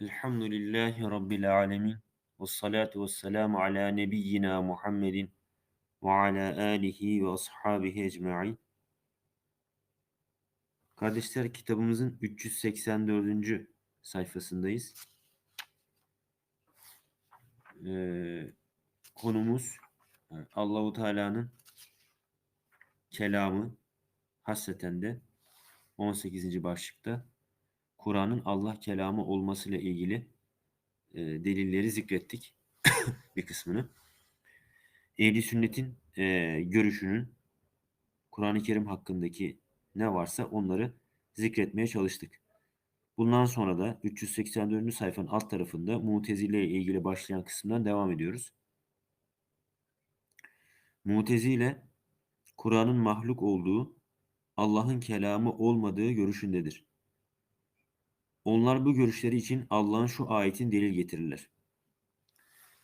Elhamdülillahi Rabbil alemin. Ve salatu ve selamu ala nebiyyina Muhammedin ve ala alihi ve ashabihi ecma'in. Kardeşler kitabımızın 384. sayfasındayız. Ee, konumuz e, Allahu Teala'nın kelamı hasreten de 18. başlıkta Kur'an'ın Allah kelamı olmasıyla ilgili e, delilleri zikrettik bir kısmını. Ehli sünnetin e, görüşünün Kur'an-ı Kerim hakkındaki ne varsa onları zikretmeye çalıştık. Bundan sonra da 384. sayfanın alt tarafında Mutezile ile ilgili başlayan kısımdan devam ediyoruz. Mutezile Kur'an'ın mahluk olduğu, Allah'ın kelamı olmadığı görüşündedir. Onlar bu görüşleri için Allah'ın şu ayetin delil getirirler.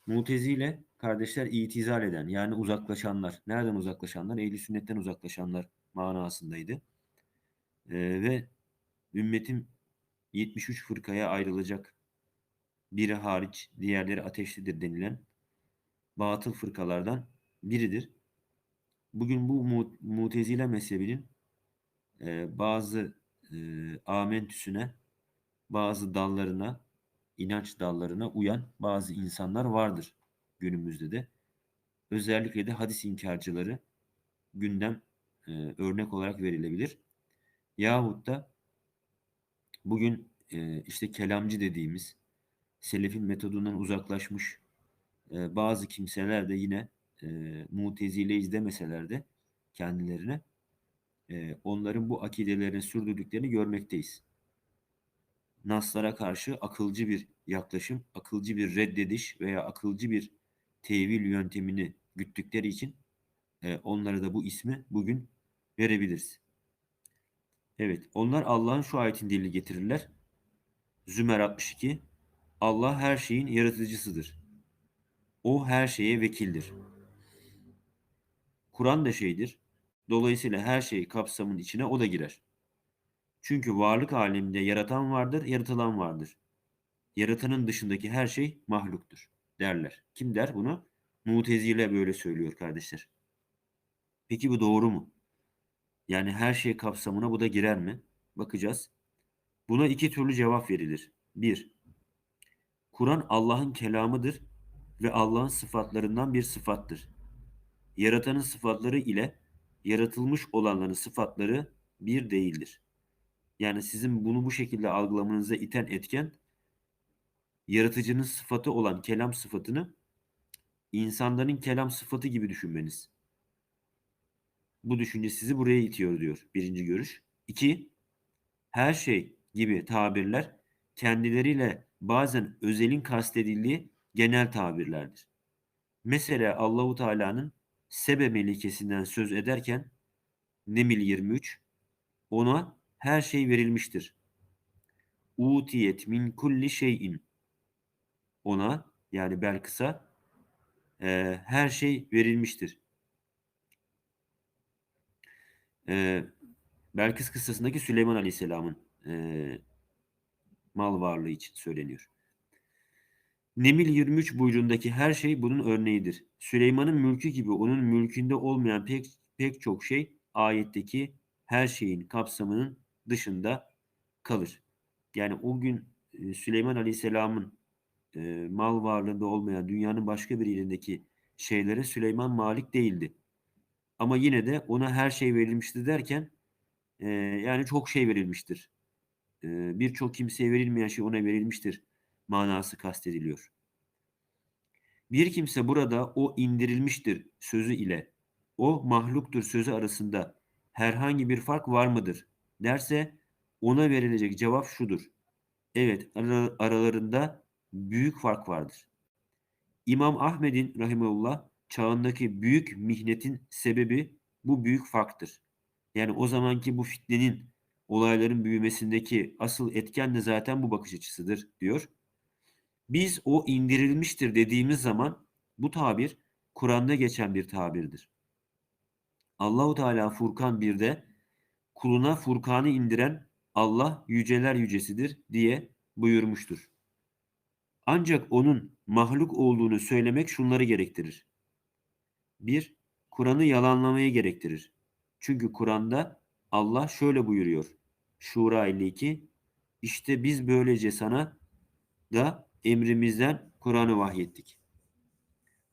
Mutezile kardeşler itizal eden yani uzaklaşanlar. Nereden uzaklaşanlar? Ehli sünnetten uzaklaşanlar manasındaydı. Ee, ve ümmetin 73 fırkaya ayrılacak biri hariç diğerleri ateşlidir denilen batıl fırkalardan biridir. Bugün bu mutezile mezhebinin e, bazı e, amentüsüne bazı dallarına, inanç dallarına uyan bazı insanlar vardır günümüzde de. Özellikle de hadis inkarcıları gündem e, örnek olarak verilebilir. Yahut da bugün e, işte kelamcı dediğimiz selefin metodundan uzaklaşmış e, bazı kimseler de yine e, mutezile izlemeseler de kendilerine e, onların bu akidelerini sürdürdüklerini görmekteyiz naslara karşı akılcı bir yaklaşım, akılcı bir reddediş veya akılcı bir tevil yöntemini güttükleri için e, onlara da bu ismi bugün verebiliriz. Evet, onlar Allah'ın şu ayetin dilini getirirler. Zümer 62 Allah her şeyin yaratıcısıdır. O her şeye vekildir. Kur'an da şeydir. Dolayısıyla her şey kapsamın içine o da girer. Çünkü varlık aleminde yaratan vardır, yaratılan vardır. Yaratanın dışındaki her şey mahluktur derler. Kim der bunu? Mutezile böyle söylüyor kardeşler. Peki bu doğru mu? Yani her şey kapsamına bu da girer mi? Bakacağız. Buna iki türlü cevap verilir. Bir, Kur'an Allah'ın kelamıdır ve Allah'ın sıfatlarından bir sıfattır. Yaratanın sıfatları ile yaratılmış olanların sıfatları bir değildir. Yani sizin bunu bu şekilde algılamanıza iten etken yaratıcının sıfatı olan kelam sıfatını insanların kelam sıfatı gibi düşünmeniz. Bu düşünce sizi buraya itiyor diyor birinci görüş. İki, her şey gibi tabirler kendileriyle bazen özelin kastedildiği genel tabirlerdir. Mesela Allahu Teala'nın sebe melikesinden söz ederken Nemil 23 ona her şey verilmiştir. Utiyet min kulli şeyin. Ona yani Belkıs'a e, her şey verilmiştir. E, Belkıs kıssasındaki Süleyman Aleyhisselam'ın e, mal varlığı için söyleniyor. Nemil 23 buyruğundaki her şey bunun örneğidir. Süleyman'ın mülkü gibi onun mülkünde olmayan pek pek çok şey ayetteki her şeyin kapsamının dışında kalır. Yani o gün Süleyman Aleyhisselam'ın e, mal varlığında olmayan dünyanın başka bir yerindeki şeylere Süleyman malik değildi. Ama yine de ona her şey verilmişti derken e, yani çok şey verilmiştir. E, Birçok kimseye verilmeyen şey ona verilmiştir manası kastediliyor. Bir kimse burada o indirilmiştir sözü ile o mahluktur sözü arasında herhangi bir fark var mıdır derse ona verilecek cevap şudur. Evet aralarında büyük fark vardır. İmam Ahmed'in rahimullah çağındaki büyük mihnetin sebebi bu büyük farktır. Yani o zamanki bu fitnenin olayların büyümesindeki asıl etken de zaten bu bakış açısıdır diyor. Biz o indirilmiştir dediğimiz zaman bu tabir Kur'an'da geçen bir tabirdir. Allahu Teala Furkan 1'de kuluna Furkan'ı indiren Allah yüceler yücesidir diye buyurmuştur. Ancak onun mahluk olduğunu söylemek şunları gerektirir. 1. Kur'an'ı yalanlamayı gerektirir. Çünkü Kur'an'da Allah şöyle buyuruyor. Şura 52 İşte biz böylece sana da emrimizden Kur'an'ı vahyettik.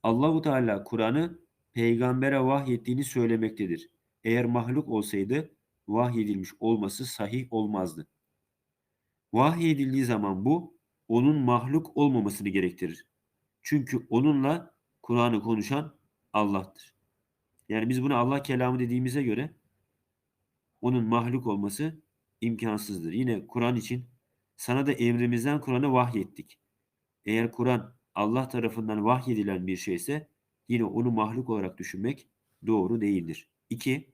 Allahu Teala Kur'an'ı peygambere vahyettiğini söylemektedir. Eğer mahluk olsaydı vahyedilmiş olması sahih olmazdı. Vahyedildiği zaman bu onun mahluk olmamasını gerektirir. Çünkü onunla Kur'an'ı konuşan Allah'tır. Yani biz buna Allah kelamı dediğimize göre onun mahluk olması imkansızdır. Yine Kur'an için sana da emrimizden Kur'an'ı vahyettik. Eğer Kur'an Allah tarafından vahyedilen bir şeyse yine onu mahluk olarak düşünmek doğru değildir. 2.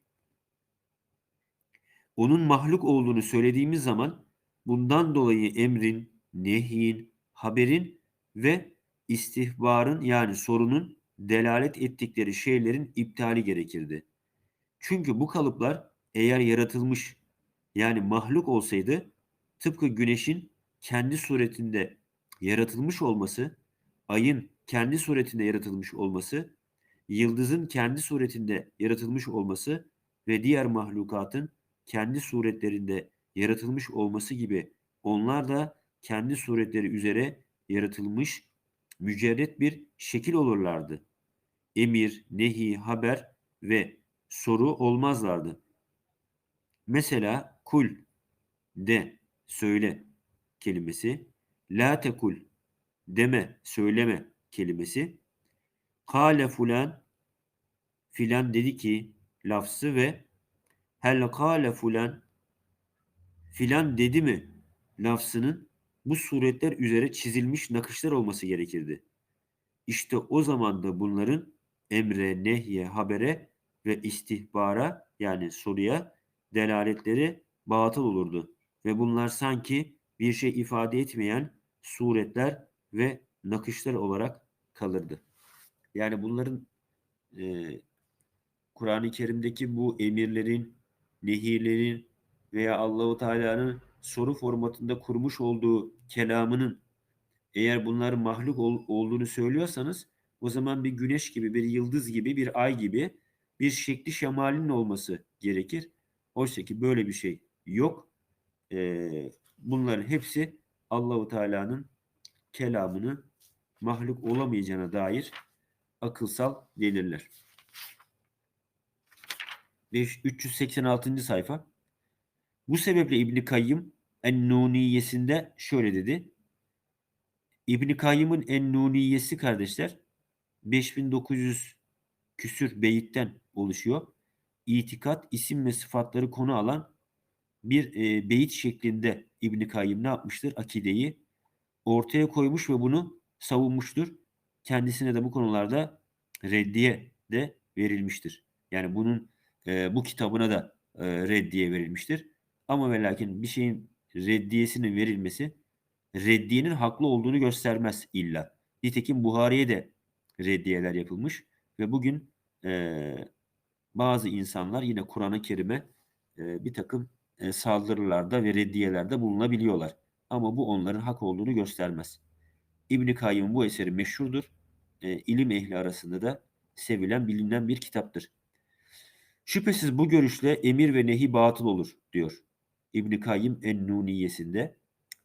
Onun mahluk olduğunu söylediğimiz zaman bundan dolayı emrin, nehyin, haberin ve istihbarın yani sorunun delalet ettikleri şeylerin iptali gerekirdi. Çünkü bu kalıplar eğer yaratılmış yani mahluk olsaydı tıpkı güneşin kendi suretinde yaratılmış olması, ayın kendi suretinde yaratılmış olması, yıldızın kendi suretinde yaratılmış olması ve diğer mahlukatın kendi suretlerinde yaratılmış olması gibi onlar da kendi suretleri üzere yaratılmış mücerret bir şekil olurlardı. Emir, nehi, haber ve soru olmazlardı. Mesela kul, de, söyle kelimesi, la tekul, deme, söyleme kelimesi, kale fulan, filan dedi ki lafzı ve hel kale fulan, filan dedi mi lafzının bu suretler üzere çizilmiş nakışlar olması gerekirdi. İşte o zaman da bunların emre, nehye, habere ve istihbara yani soruya delaletleri batıl olurdu. Ve bunlar sanki bir şey ifade etmeyen suretler ve nakışlar olarak kalırdı. Yani bunların e, Kur'an-ı Kerim'deki bu emirlerin, nehirlerin veya Allahu Teala'nın soru formatında kurmuş olduğu kelamının eğer bunların mahluk ol, olduğunu söylüyorsanız o zaman bir güneş gibi, bir yıldız gibi, bir ay gibi bir şekli şemalinin olması gerekir. Oysa ki böyle bir şey yok. Ee, bunların hepsi Allahu Teala'nın kelamını mahluk olamayacağına dair akılsal deliller. 386. sayfa. Bu sebeple İbni Kayyım En-Nuniyesinde şöyle dedi. İbni Kayyım'ın En-Nuniyesi kardeşler 5900 küsür beyitten oluşuyor. İtikat, isim ve sıfatları konu alan bir e, beyit şeklinde İbni Kayyım ne yapmıştır? Akideyi ortaya koymuş ve bunu savunmuştur. Kendisine de bu konularda reddiye de verilmiştir. Yani bunun e, bu kitabına da e, reddiye verilmiştir. Ama ve lakin bir şeyin reddiyesinin verilmesi reddiyenin haklı olduğunu göstermez illa. Nitekim Buhari'ye de reddiyeler yapılmış ve bugün e, bazı insanlar yine Kur'an-ı Kerim'e e, bir takım e, saldırılarda ve reddiyelerde bulunabiliyorlar. Ama bu onların hak olduğunu göstermez. İbn Kayyım'ın bu eseri meşhurdur. E, ilim ehli arasında da sevilen, bilinen bir kitaptır. Şüphesiz bu görüşle emir ve nehi batıl olur diyor İbn Kayyım En-Nuniyesinde.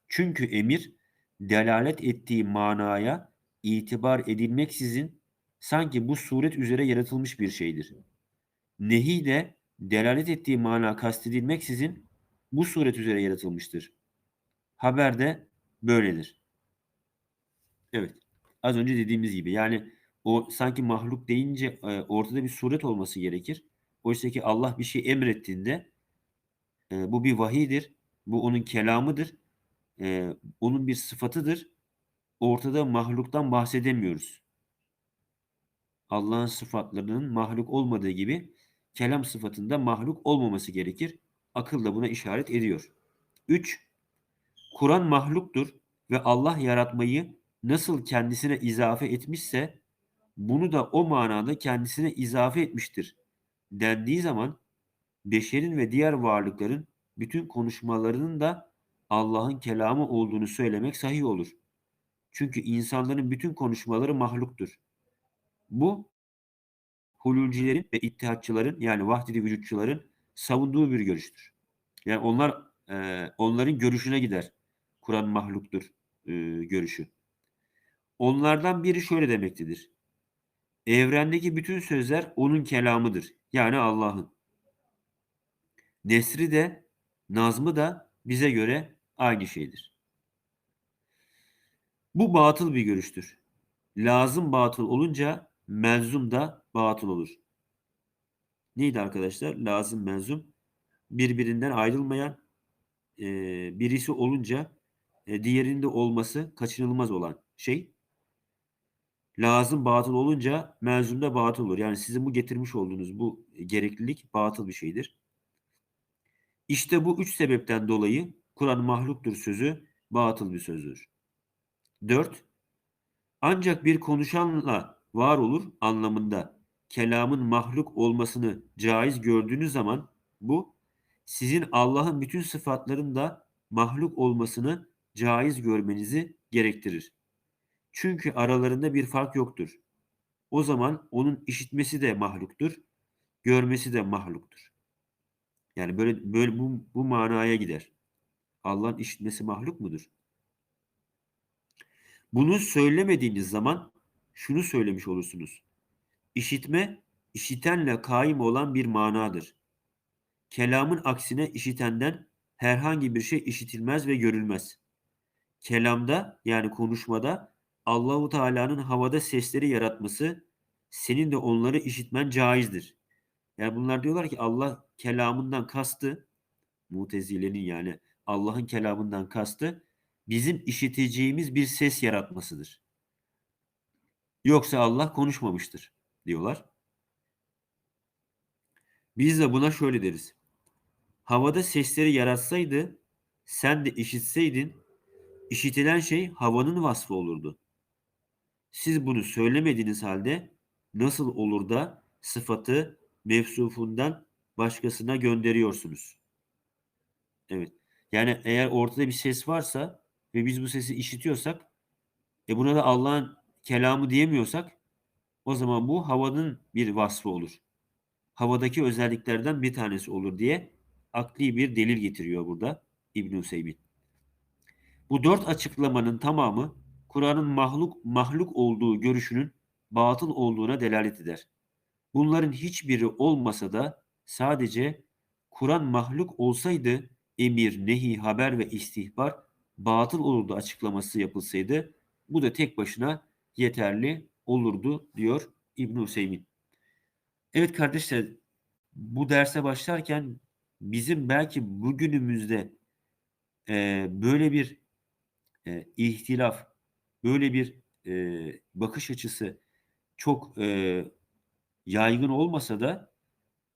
Çünkü emir delalet ettiği manaya itibar edilmeksizin sanki bu suret üzere yaratılmış bir şeydir. Nehi de delalet ettiği mana kastedilmeksizin bu suret üzere yaratılmıştır. Haber de böyledir. Evet. Az önce dediğimiz gibi yani o sanki mahluk deyince e, ortada bir suret olması gerekir. Oysa ki Allah bir şey emrettiğinde e, bu bir vahidir. Bu onun kelamıdır. E, onun bir sıfatıdır. Ortada mahluktan bahsedemiyoruz. Allah'ın sıfatlarının mahluk olmadığı gibi kelam sıfatında mahluk olmaması gerekir. Akıl da buna işaret ediyor. 3. Kur'an mahluktur ve Allah yaratmayı nasıl kendisine izafe etmişse bunu da o manada kendisine izafe etmiştir dendiği zaman beşerin ve diğer varlıkların bütün konuşmalarının da Allah'ın kelamı olduğunu söylemek sahih olur. Çünkü insanların bütün konuşmaları mahluktur. Bu hululcilerin ve ittihatçıların yani vahdedi vücutçuların savunduğu bir görüştür. Yani onlar e, onların görüşüne gider. Kur'an mahluktur e, görüşü. Onlardan biri şöyle demektedir. Evrendeki bütün sözler onun kelamıdır. Yani Allah'ın. Nesri de, nazmı da bize göre aynı şeydir. Bu batıl bir görüştür. Lazım batıl olunca melzum da batıl olur. Neydi arkadaşlar? Lazım menzum birbirinden ayrılmayan e, birisi olunca e, diğerinde olması kaçınılmaz olan şey. Lazım batıl olunca menzum da batıl olur. Yani sizin bu getirmiş olduğunuz bu gereklilik batıl bir şeydir. İşte bu üç sebepten dolayı Kur'an mahluktur sözü batıl bir sözdür. 4. Ancak bir konuşanla var olur anlamında kelamın mahluk olmasını caiz gördüğünüz zaman bu sizin Allah'ın bütün sıfatlarında mahluk olmasını caiz görmenizi gerektirir. Çünkü aralarında bir fark yoktur. O zaman onun işitmesi de mahluktur, görmesi de mahluktur. Yani böyle böyle bu, bu manaya gider. Allah'ın işitmesi mahluk mudur? Bunu söylemediğiniz zaman şunu söylemiş olursunuz. İşitme, işitenle kaim olan bir manadır. Kelamın aksine işitenden herhangi bir şey işitilmez ve görülmez. Kelamda yani konuşmada Allahu Teala'nın havada sesleri yaratması senin de onları işitmen caizdir. Yani bunlar diyorlar ki Allah kelamından kastı Mutezile'nin yani Allah'ın kelamından kastı bizim işiteceğimiz bir ses yaratmasıdır. Yoksa Allah konuşmamıştır diyorlar. Biz de buna şöyle deriz. Havada sesleri yaratsaydı sen de işitseydin işitilen şey havanın vasfı olurdu. Siz bunu söylemediğiniz halde nasıl olur da sıfatı mevsufundan başkasına gönderiyorsunuz? Evet. Yani eğer ortada bir ses varsa ve biz bu sesi işitiyorsak e buna da Allah'ın kelamı diyemiyorsak o zaman bu havanın bir vasfı olur. Havadaki özelliklerden bir tanesi olur diye akli bir delil getiriyor burada İbn Hüseyin. Bu dört açıklamanın tamamı Kur'an'ın mahluk mahluk olduğu görüşünün batıl olduğuna delalet eder. Bunların hiçbiri olmasa da sadece Kur'an mahluk olsaydı emir, nehi, haber ve istihbar batıl olurdu açıklaması yapılsaydı bu da tek başına yeterli olurdu diyor İbn Hüseyin. Evet kardeşler bu derse başlarken bizim belki bugünümüzde e, böyle bir e, ihtilaf, böyle bir e, bakış açısı çok e, yaygın olmasa da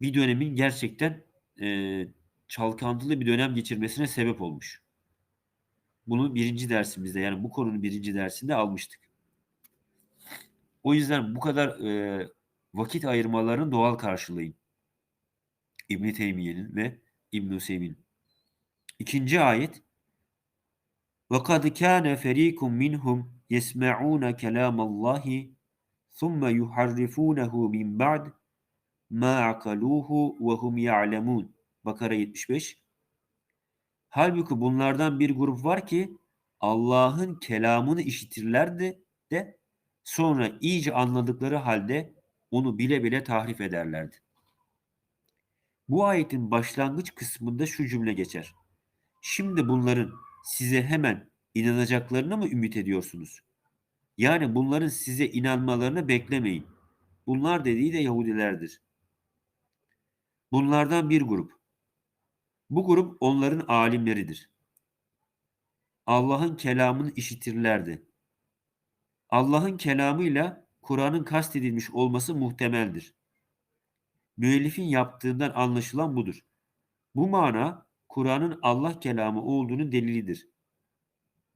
bir dönemin gerçekten e, çalkantılı bir dönem geçirmesine sebep olmuş. Bunu birinci dersimizde yani bu konunun birinci dersinde almıştık. O yüzden bu kadar e, vakit ayırmalarını doğal karşılayın. İbn Teymiye'nin ve İbn Hüseyin'in. İkinci ayet. Ve kad kana ferikum minhum yesme'ûne kelâmallâhi thumme yuharrifûnehu min ba'd ma akaluhu ve hum ya'lemun. Bakara 75. Halbuki bunlardan bir grup var ki Allah'ın kelamını işitirlerdi de sonra iyice anladıkları halde onu bile bile tahrif ederlerdi. Bu ayetin başlangıç kısmında şu cümle geçer. Şimdi bunların size hemen inanacaklarını mı ümit ediyorsunuz? Yani bunların size inanmalarını beklemeyin. Bunlar dediği de Yahudilerdir. Bunlardan bir grup. Bu grup onların alimleridir. Allah'ın kelamını işitirlerdi. Allah'ın kelamıyla Kur'an'ın kastedilmiş olması muhtemeldir. Müellifin yaptığından anlaşılan budur. Bu mana Kur'an'ın Allah kelamı olduğunu delilidir.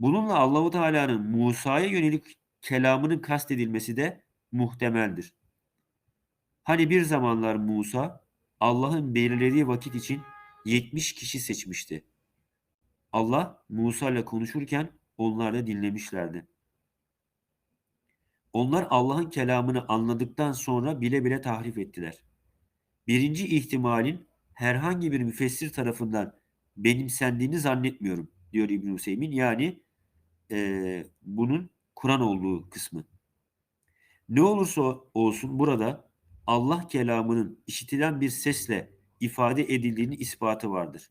Bununla Allahu Teala'nın Musa'ya yönelik kelamının kastedilmesi de muhtemeldir. Hani bir zamanlar Musa Allah'ın belirlediği vakit için 70 kişi seçmişti. Allah Musa ile konuşurken onlar da dinlemişlerdi. Onlar Allah'ın kelamını anladıktan sonra bile bile tahrif ettiler. Birinci ihtimalin herhangi bir müfessir tarafından benimsendiğini zannetmiyorum diyor İbn Hüseyin. Yani e, bunun Kur'an olduğu kısmı. Ne olursa olsun burada Allah kelamının işitilen bir sesle ifade edildiğini ispatı vardır.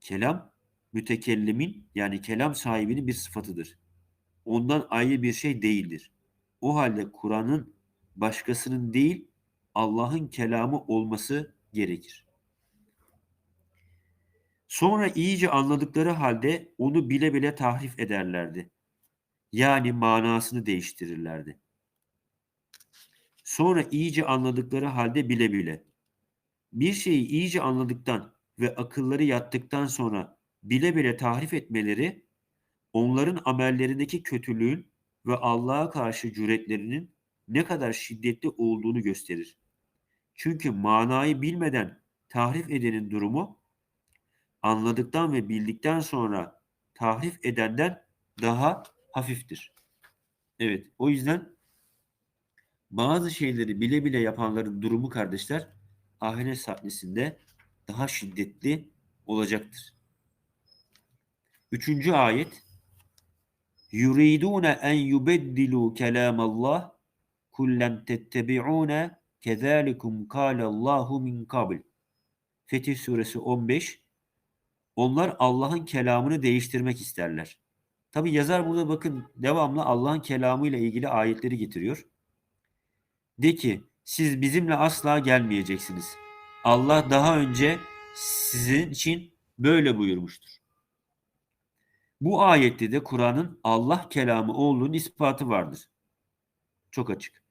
Kelam mütekellimin yani kelam sahibinin bir sıfatıdır. Ondan ayrı bir şey değildir. O halde Kur'an'ın başkasının değil Allah'ın kelamı olması gerekir. Sonra iyice anladıkları halde onu bile bile tahrif ederlerdi. Yani manasını değiştirirlerdi. Sonra iyice anladıkları halde bile bile. Bir şeyi iyice anladıktan ve akılları yattıktan sonra bile bile tahrif etmeleri onların amellerindeki kötülüğün ve Allah'a karşı cüretlerinin ne kadar şiddetli olduğunu gösterir. Çünkü manayı bilmeden tahrif edenin durumu anladıktan ve bildikten sonra tahrif edenden daha hafiftir. Evet, o yüzden bazı şeyleri bile bile yapanların durumu kardeşler ahiret sahnesinde daha şiddetli olacaktır. Üçüncü ayet yuridune en yubeddilu kelamallah kullen tettebi'une kezalikum kâlallahu min kabl. Fetih suresi 15 Onlar Allah'ın kelamını değiştirmek isterler. Tabi yazar burada bakın devamlı Allah'ın kelamıyla ilgili ayetleri getiriyor. De ki siz bizimle asla gelmeyeceksiniz. Allah daha önce sizin için böyle buyurmuştur. Bu ayette de Kur'an'ın Allah kelamı olduğunun ispatı vardır. Çok açık.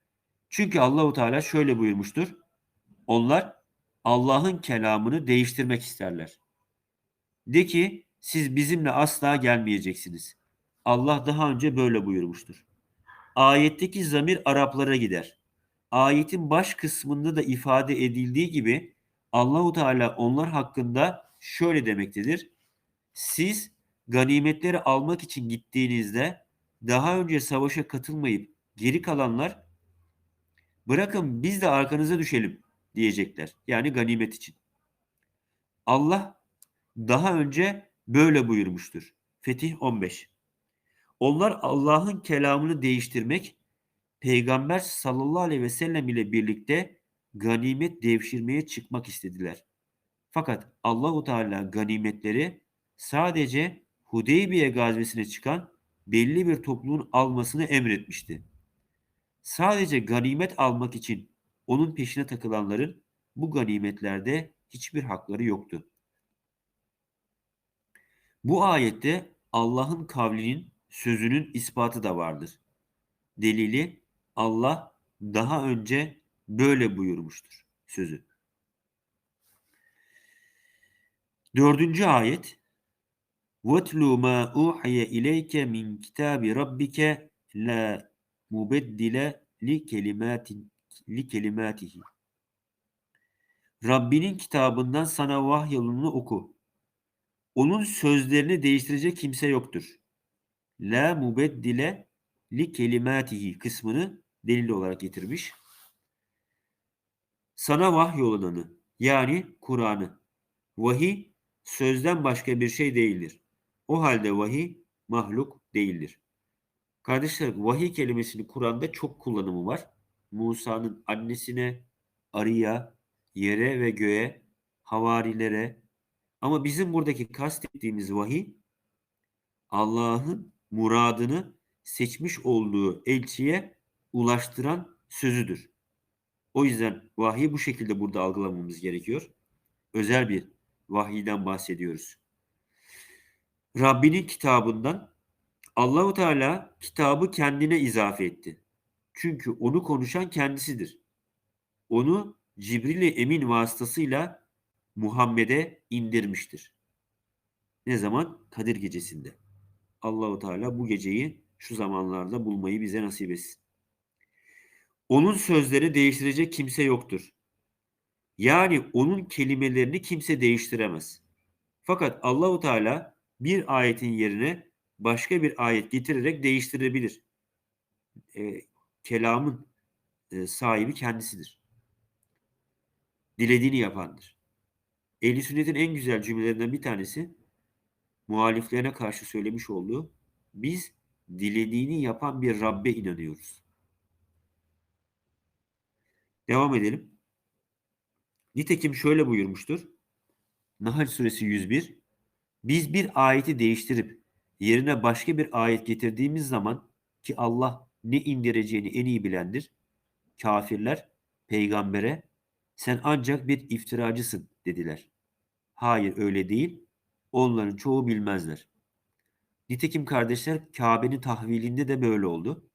Çünkü Allahu Teala şöyle buyurmuştur. Onlar Allah'ın kelamını değiştirmek isterler. De ki siz bizimle asla gelmeyeceksiniz. Allah daha önce böyle buyurmuştur. Ayetteki zamir Araplara gider. Ayetin baş kısmında da ifade edildiği gibi Allahu Teala onlar hakkında şöyle demektedir. Siz ganimetleri almak için gittiğinizde daha önce savaşa katılmayıp geri kalanlar bırakın biz de arkanıza düşelim diyecekler. Yani ganimet için. Allah daha önce böyle buyurmuştur. Fetih 15. Onlar Allah'ın kelamını değiştirmek, Peygamber sallallahu aleyhi ve sellem ile birlikte ganimet devşirmeye çıkmak istediler. Fakat Allahu Teala ganimetleri sadece Hudeybiye gazvesine çıkan belli bir topluluğun almasını emretmişti. Sadece ganimet almak için onun peşine takılanların bu ganimetlerde hiçbir hakları yoktu. Bu ayette Allah'ın kavlinin, sözünün ispatı da vardır. Delili Allah daha önce böyle buyurmuştur sözü. Dördüncü ayet وَاتْلُوا مَا اُوحِيَ اِلَيْكَ مِنْ كِتَابِ رَبِّكَ لَا مُبَدِّلَ لِكَلِمَاتِهِ Rabbinin kitabından sana vahyolunu oku. Onun sözlerini değiştirecek kimse yoktur. La mubeddile li kelimatihi kısmını delil olarak getirmiş. Sana vahyolunanı yani Kur'an'ı. Vahiy sözden başka bir şey değildir. O halde vahiy mahluk değildir. Kardeşler vahiy kelimesini Kur'an'da çok kullanımı var. Musa'nın annesine, arıya, yere ve göğe, havarilere ama bizim buradaki kastettiğimiz vahiy Allah'ın muradını seçmiş olduğu elçiye ulaştıran sözüdür. O yüzden vahiy bu şekilde burada algılamamız gerekiyor. Özel bir vahiyden bahsediyoruz. Rabbinin kitabından Allahu Teala kitabı kendine izafe etti. Çünkü onu konuşan kendisidir. Onu Cibril-i Emin vasıtasıyla Muhammed'e indirmiştir. Ne zaman? Kadir gecesinde. Allahu Teala bu geceyi şu zamanlarda bulmayı bize nasip etsin. Onun sözleri değiştirecek kimse yoktur. Yani onun kelimelerini kimse değiştiremez. Fakat Allahu Teala bir ayetin yerine başka bir ayet getirerek değiştirebilir. E, kelamın e, sahibi kendisidir. Dilediğini yapandır. Ehli sünnetin en güzel cümlelerinden bir tanesi muhaliflerine karşı söylemiş olduğu biz dilediğini yapan bir Rabbe inanıyoruz. Devam edelim. Nitekim şöyle buyurmuştur. Nahl suresi 101 Biz bir ayeti değiştirip yerine başka bir ayet getirdiğimiz zaman ki Allah ne indireceğini en iyi bilendir. Kafirler peygambere sen ancak bir iftiracısın dediler. Hayır öyle değil. Onların çoğu bilmezler. Nitekim kardeşler Kabe'nin tahvilinde de böyle oldu.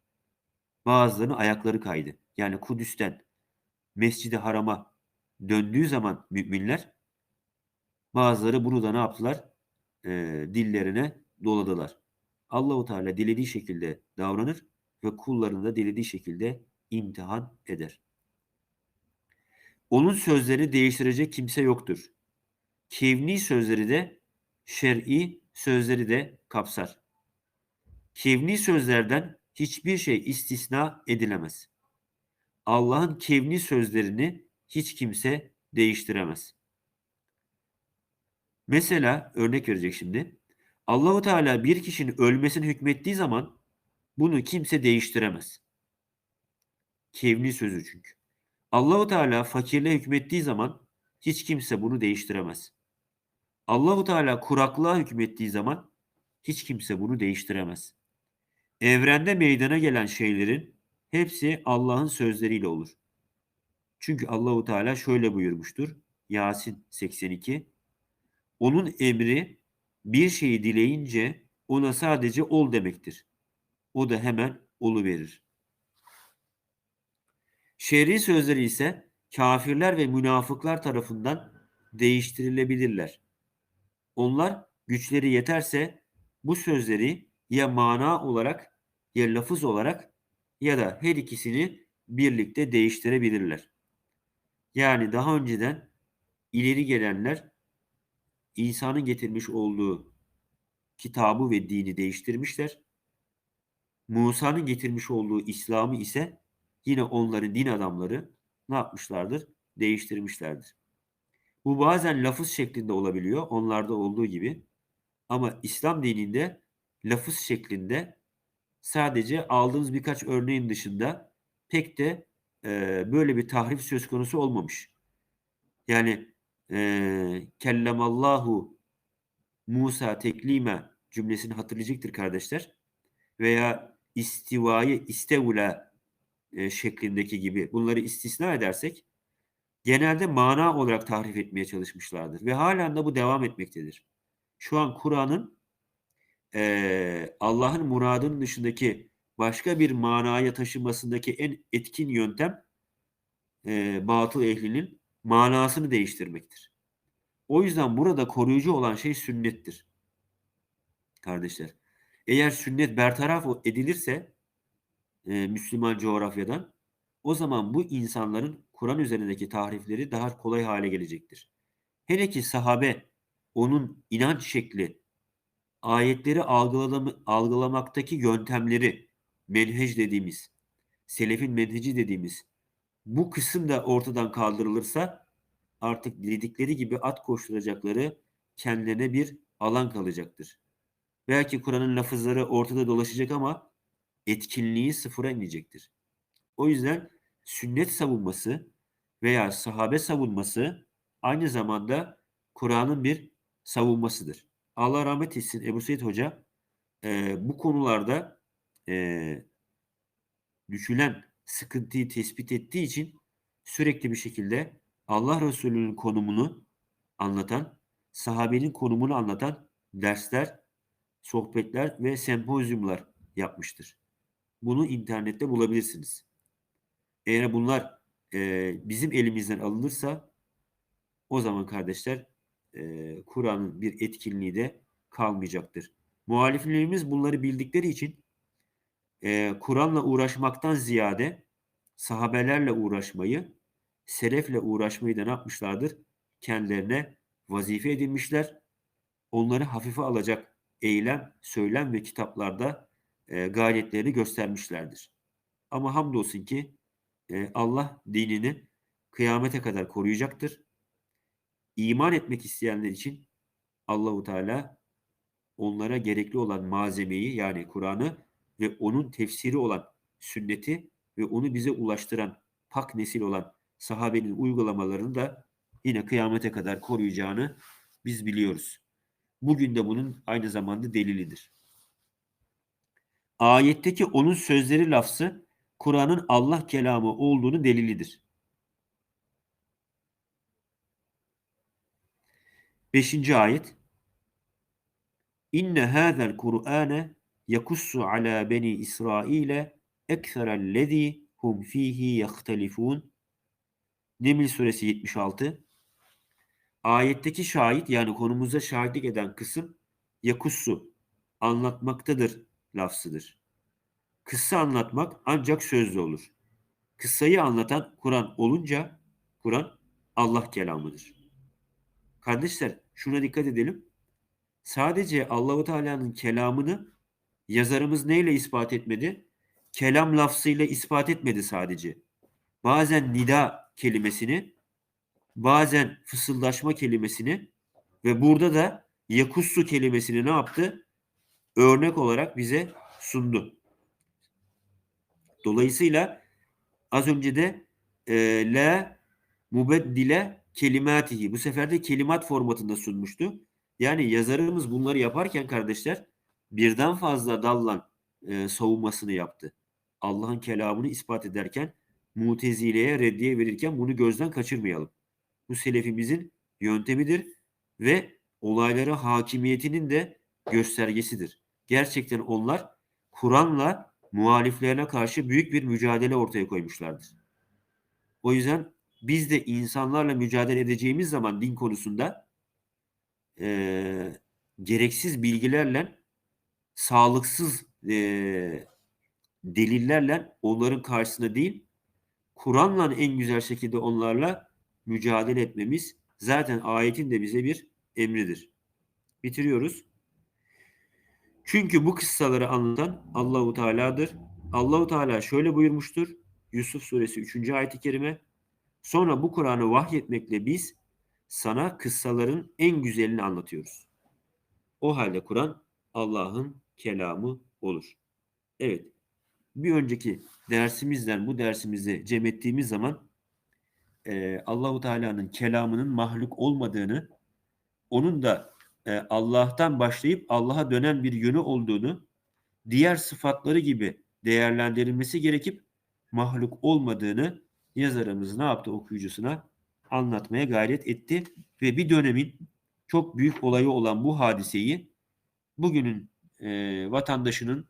Bazılarının ayakları kaydı. Yani Kudüs'ten Mescid-i Haram'a döndüğü zaman müminler bazıları bunu da ne yaptılar? E, dillerine doladılar. Allahu Teala dilediği şekilde davranır ve kullarını da dilediği şekilde imtihan eder. Onun sözlerini değiştirecek kimse yoktur. Kevni sözleri de şer'i sözleri de kapsar. Kevni sözlerden hiçbir şey istisna edilemez. Allah'ın kevni sözlerini hiç kimse değiştiremez. Mesela örnek verecek şimdi. Allahu Teala bir kişinin ölmesini hükmettiği zaman bunu kimse değiştiremez. Kevni sözü çünkü. Allahu Teala fakirliğe hükmettiği zaman hiç kimse bunu değiştiremez. Allahu Teala kuraklığa hükmettiği zaman hiç kimse bunu değiştiremez. Evrende meydana gelen şeylerin hepsi Allah'ın sözleriyle olur. Çünkü Allahu Teala şöyle buyurmuştur. Yasin 82. Onun emri bir şeyi dileyince ona sadece ol demektir. O da hemen olu verir. Şer'i sözleri ise kafirler ve münafıklar tarafından değiştirilebilirler. Onlar güçleri yeterse bu sözleri ya mana olarak ya lafız olarak ya da her ikisini birlikte değiştirebilirler. Yani daha önceden ileri gelenler İsa'nın getirmiş olduğu kitabı ve dini değiştirmişler. Musa'nın getirmiş olduğu İslam'ı ise yine onların din adamları ne yapmışlardır? Değiştirmişlerdir. Bu bazen lafız şeklinde olabiliyor. Onlarda olduğu gibi. Ama İslam dininde lafız şeklinde sadece aldığımız birkaç örneğin dışında pek de e, böyle bir tahrif söz konusu olmamış. Yani e, kellemallahu Musa teklime cümlesini hatırlayacaktır kardeşler. Veya istivayı istevula e, şeklindeki gibi bunları istisna edersek genelde mana olarak tahrif etmeye çalışmışlardır. Ve halen de bu devam etmektedir. Şu an Kur'an'ın e, Allah'ın muradının dışındaki başka bir manaya taşımasındaki en etkin yöntem e, batıl ehlinin manasını değiştirmektir. O yüzden burada koruyucu olan şey sünnettir. Kardeşler. Eğer sünnet bertaraf edilirse e, Müslüman coğrafyadan o zaman bu insanların Kur'an üzerindeki tahrifleri daha kolay hale gelecektir. Hele ki sahabe onun inanç şekli, ayetleri algılam algılamaktaki yöntemleri, menhec dediğimiz, selefin menheci dediğimiz bu kısım da ortadan kaldırılırsa artık diledikleri gibi at koşturacakları kendilerine bir alan kalacaktır. Belki Kur'an'ın lafızları ortada dolaşacak ama etkinliği sıfıra inecektir. O yüzden sünnet savunması veya sahabe savunması aynı zamanda Kur'an'ın bir savunmasıdır. Allah rahmet etsin Ebu Said Hoca e, bu konularda e, düşülen sıkıntıyı tespit ettiği için sürekli bir şekilde Allah Resulü'nün konumunu anlatan, sahabenin konumunu anlatan dersler, sohbetler ve sempozyumlar yapmıştır. Bunu internette bulabilirsiniz. Eğer bunlar e, bizim elimizden alınırsa o zaman kardeşler e, Kur'an'ın bir etkinliği de kalmayacaktır. Muhaliflerimiz bunları bildikleri için e, Kur'an'la uğraşmaktan ziyade sahabelerle uğraşmayı, selefle uğraşmayı da ne yapmışlardır? Kendilerine vazife edinmişler. Onları hafife alacak eylem, söylem ve kitaplarda e, gayretlerini göstermişlerdir. Ama hamdolsun ki e, Allah dinini kıyamete kadar koruyacaktır. İman etmek isteyenler için Allahu Teala onlara gerekli olan malzemeyi yani Kur'an'ı ve onun tefsiri olan sünneti ve onu bize ulaştıran pak nesil olan sahabenin uygulamalarını da yine kıyamete kadar koruyacağını biz biliyoruz. Bugün de bunun aynı zamanda delilidir. Ayetteki onun sözleri lafzı Kur'an'ın Allah kelamı olduğunu delilidir. Beşinci ayet İnne hâzel Kur'âne yakussu ala beni İsrail'e ekserellezî hum fihi yahtelifûn Neml suresi 76 Ayetteki şahit yani konumuza şahitlik eden kısım yakussu anlatmaktadır lafzıdır. Kıssa anlatmak ancak sözlü olur. Kıssayı anlatan Kur'an olunca Kur'an Allah kelamıdır. Kardeşler şuna dikkat edelim. Sadece Allahu Teala'nın kelamını yazarımız neyle ispat etmedi? Kelam lafzıyla ispat etmedi sadece. Bazen nida kelimesini, bazen fısıldaşma kelimesini ve burada da yakussu kelimesini ne yaptı? Örnek olarak bize sundu. Dolayısıyla az önce de e, la mubeddile kelimatihi bu sefer de kelimat formatında sunmuştu. Yani yazarımız bunları yaparken kardeşler birden fazla dallan e, savunmasını yaptı. Allah'ın kelamını ispat ederken mutezileye reddiye verirken bunu gözden kaçırmayalım. Bu selefimizin yöntemidir ve olaylara hakimiyetinin de göstergesidir. Gerçekten onlar Kur'an'la muhaliflerine karşı büyük bir mücadele ortaya koymuşlardır. O yüzden biz de insanlarla mücadele edeceğimiz zaman din konusunda e, gereksiz bilgilerle sağlıksız e, delillerle onların karşısında değil Kur'an'la en güzel şekilde onlarla mücadele etmemiz zaten ayetin de bize bir emridir. Bitiriyoruz. Çünkü bu kıssaları anlatan Allahu Teala'dır. Allahu Teala şöyle buyurmuştur. Yusuf suresi 3. ayet-i kerime. Sonra bu Kur'an'ı vahyetmekle biz sana kıssaların en güzelini anlatıyoruz. O halde Kur'an Allah'ın kelamı olur. Evet. Bir önceki dersimizden bu dersimizi cem ettiğimiz zaman e, Allahu Teala'nın kelamının mahluk olmadığını, onun da e, Allah'tan başlayıp Allah'a dönen bir yönü olduğunu, diğer sıfatları gibi değerlendirilmesi gerekip mahluk olmadığını yazarımız ne yaptı okuyucusuna anlatmaya gayret etti ve bir dönemin çok büyük olayı olan bu hadiseyi bugünün e, vatandaşının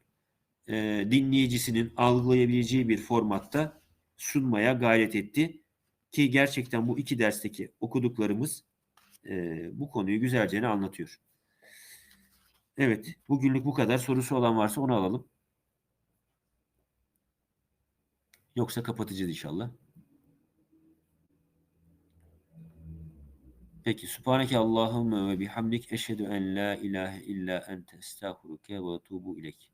e, dinleyicisinin algılayabileceği bir formatta sunmaya gayret etti ki gerçekten bu iki dersteki okuduklarımız e, bu konuyu güzelce anlatıyor. Evet, bugünlük bu kadar. Sorusu olan varsa onu alalım. Yoksa kapatacağız inşallah. Peki. Subhaneke Allahümme ve bihamdik eşhedü en la ilahe illa ente estağfuruke ve etubu ilek.